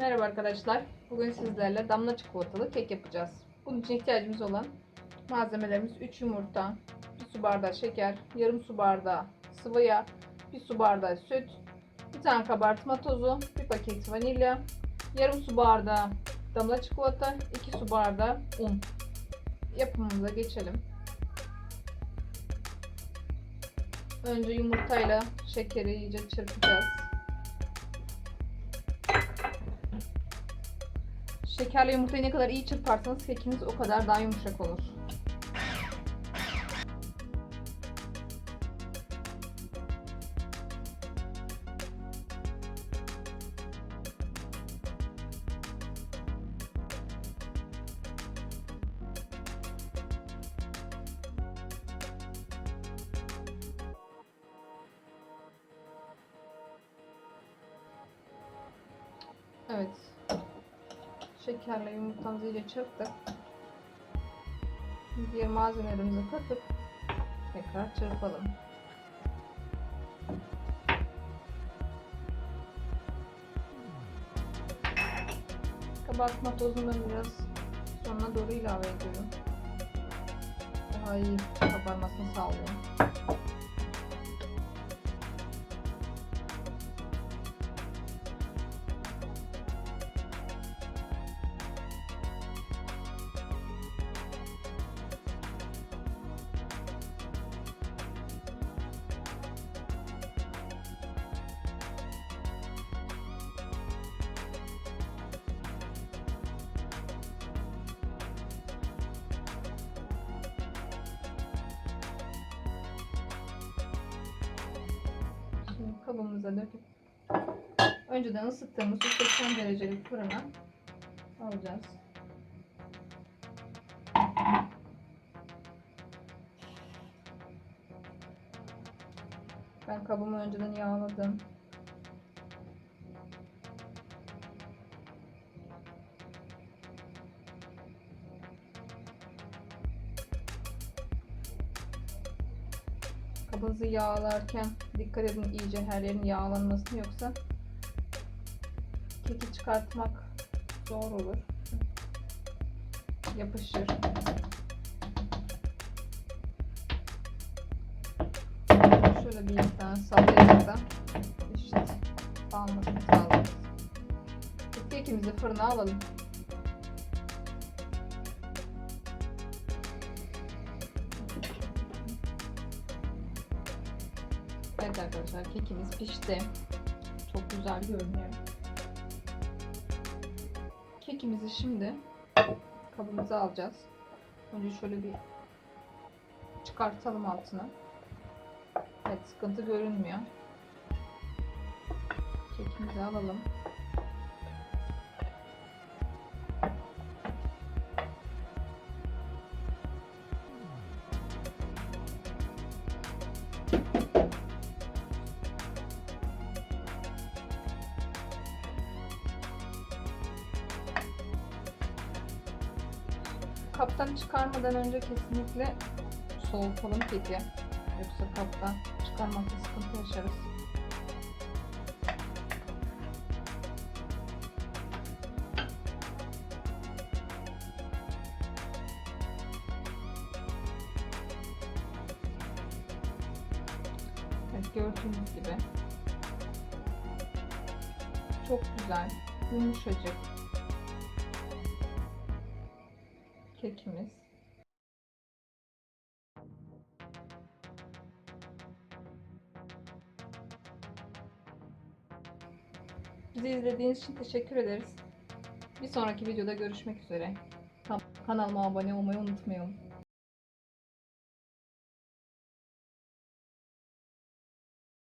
Merhaba arkadaşlar. Bugün sizlerle damla çikolatalı kek yapacağız. Bunun için ihtiyacımız olan malzemelerimiz 3 yumurta, 1 su bardağı şeker, yarım su bardağı sıvı yağ, 1 su bardağı süt, 1 tane kabartma tozu, 1 paket vanilya, yarım su bardağı damla çikolata, 2 su bardağı un. Yapımımıza geçelim. Önce yumurtayla şekeri iyice çırpacağız. Şekerle yumurtayı ne kadar iyi çırparsanız kekiniz o kadar daha yumuşak olur. Evet. Şekerle yumurtamızı iyice çırptık. Diğer malzemelerimizi katıp tekrar çırpalım. Kabartma tozunu biraz sonuna doğru ilave ediyorum. Daha iyi kabarmasını sağlıyor. Kabımıza döküp önceden ısıttığımız 180 derecelik fırına alacağız. Ben kabımı önceden yağladım. Kabınızı yağlarken dikkat edin iyice her yerin yağlanmasını yoksa keki çıkartmak zor olur. Yapışır. Şöyle bir iki tane sallayarak da işte dağılmasını sağlarız. Kekimizi fırına alalım. Evet arkadaşlar kekimiz pişti. Çok güzel görünüyor. Kekimizi şimdi kabımıza alacağız. Önce şöyle bir çıkartalım altına. Evet sıkıntı görünmüyor. Kekimizi alalım. Kaptan çıkarmadan önce kesinlikle soğutalım keki. Yoksa kaptan çıkarmakta sıkıntı yaşarız. Evet gördüğünüz gibi. Çok güzel, yumuşacık kekimiz. Bizi izlediğiniz için teşekkür ederiz. Bir sonraki videoda görüşmek üzere. Kanalıma abone olmayı unutmayın.